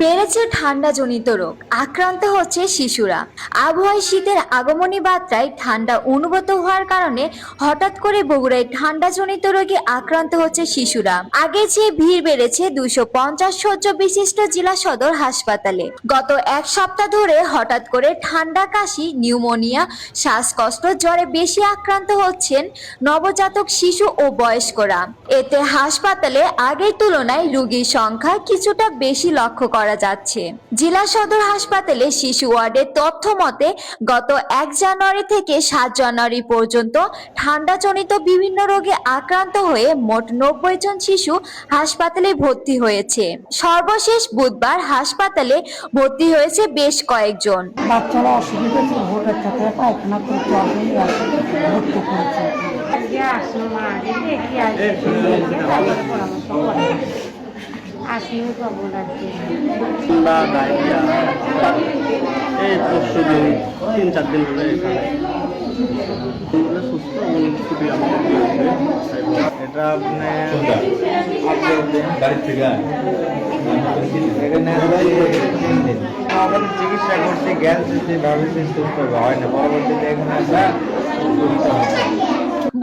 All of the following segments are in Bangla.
বেড়েছে ঠান্ডাজনিত রোগ। আক্রান্ত হচ্ছে শিশুরা। আবহাওয়ায় শীতের আগমনী বার্তায় ঠান্ডা অনুভূত হওয়ার কারণে হঠাৎ করে বগুড়ায় ঠান্ডাজনিত রোগে আক্রান্ত হচ্ছে শিশুরা। আগে যে ভিড় বেড়েছে দুশো পঞ্চাশ শয্য বিশিষ্ট জেলা সদর হাসপাতালে। গত এক সপ্তাহ ধরে হঠাৎ করে ঠান্ডা কাশি, নিউমোনিয়া, শ্বাসকষ্ট, জ্বরে বেশি আক্রান্ত হচ্ছেন নবজাতক শিশু ও বয়স্করা। এতে হাসপাতালে আগের তুলনায় রোগীর সংখ্যা কিছুটা বেশি লক্ষ্য করা যাচ্ছে। জেলা সদর হাসপাতালে শিশু ওয়ার্ডের তথ্য মতে গত এক জানুয়ারি থেকে সাত জানুয়ারি পর্যন্ত ঠান্ডাজনিত বিভিন্ন রোগে আক্রান্ত হয়ে মোট নব্বই জন শিশু হাসপাতালে ভর্তি হয়েছে। সর্বশেষ বুধবার হাসপাতালে ভর্তি হয়েছে বেশ কয়েকজন। বাচ্চারা অসুবিধা ছিল ভোটের সাথে পায়খানা করতে অসুবিধা ভর্তি করেছে। আসলেও এই পরশু দিন তিন চার দিন ধরে এখানে। সুস্থ এবং ছুটি আমাদের দিয়েছে এটা আপনি বাড়ির থেকে? এখানে আমাদের চিকিৎসা করছি জ্ঞান সৃষ্টি ভাবেছি সুস্থ হয় না পরবর্তীতে এখানে আসা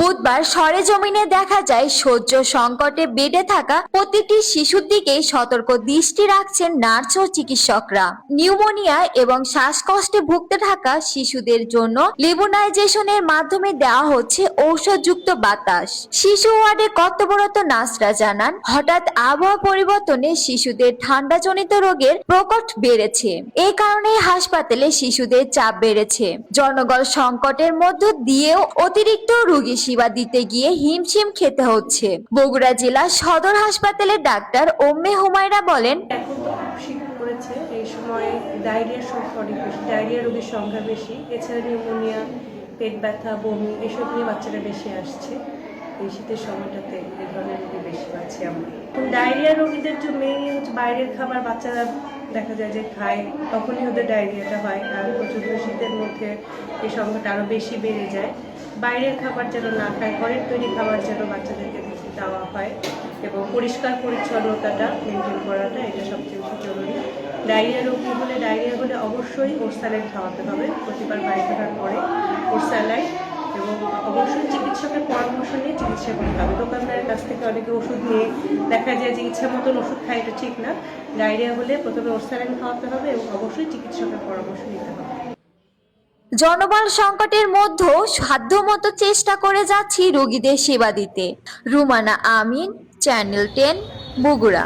বুধবার সরেজমিনে দেখা যায় সহ্য সংকটে বেডে থাকা প্রতিটি শিশুর দিকেই সতর্ক দৃষ্টি রাখছেন নার্স ও চিকিৎসকরা। নিউমোনিয়া এবং শ্বাসকষ্টে ভুগতে থাকা শিশুদের জন্য লিবুনাইজেশনের মাধ্যমে দেওয়া হচ্ছে ঔষধযুক্ত বাতাস। শিশু ওয়ার্ডে কর্তব্যরত নার্সরা জানান, হঠাৎ আবহাওয়া পরিবর্তনে শিশুদের ঠান্ডাজনিত রোগের প্রকট বেড়েছে। এই কারণে হাসপাতালে শিশুদের চাপ বেড়েছে। জনগণ সংকটের মধ্য দিয়েও অতিরিক্ত রোগী সেবা দিতে গিয়ে হিমশিম খেতে হচ্ছে। বগুড়া জেলা সদর হাসপাতালের ডাক্তার ওম্মে হুমায়রা বলেন, এখন এই সময় ডায়রিয়ার সংখ্যা বেশি, ডায়রিয়া রোগীর সংখ্যা বেশি, এছাড়া নিউমোনিয়া, পেট ব্যথা, বমি, এসব নিয়ে বাচ্চারা বেশি আসছে। এই শীতের সময়টাতে এই ধরনের রোগী বেশি পাচ্ছি আমরা। ডায়রিয়া রোগীদের যে মেইন হচ্ছে বাইরের খাবার, বাচ্চারা দেখা যায় যে খায়, তখনই ওদের ডায়রিয়াটা হয়, আর প্রচণ্ড শীতের মধ্যে এই সংখ্যাটা আরও বেশি বেড়ে যায়। বাইরের খাবার যেন না খায়, ঘরের তৈরি খাবার যেন বাচ্চাদেরকে বেশি দেওয়া হয় এবং পরিষ্কার পরিচ্ছন্নতাটা মেনটেন করাটা এটা সবচেয়ে বেশি জরুরি। ডায়রিয়া রোগী হলে ডায়রিয়া হলে অবশ্যই ওর স্যালাইন খাওয়াতে হবে। প্রতিবার পায়খানার পরে ওর স্যালাইন এবং অবশ্যই চিকিৎসকের পরামর্শ নিয়ে চিকিৎসা করতে হবে। দোকানদারের কাছ থেকে অনেকে ওষুধ নিয়ে দেখা যায় যে ইচ্ছা মতন ওষুধ খায়, এটা ঠিক না। ডায়রিয়া হলে প্রথমে ওর স্যালাইন খাওয়াতে হবে এবং অবশ্যই চিকিৎসকের পরামর্শ নিতে হবে। জনবল সংকটের মধ্যেও সাধ্যমতো চেষ্টা করে যাচ্ছি রোগীদের সেবা দিতে। Rumana Amin channel ten Bogura.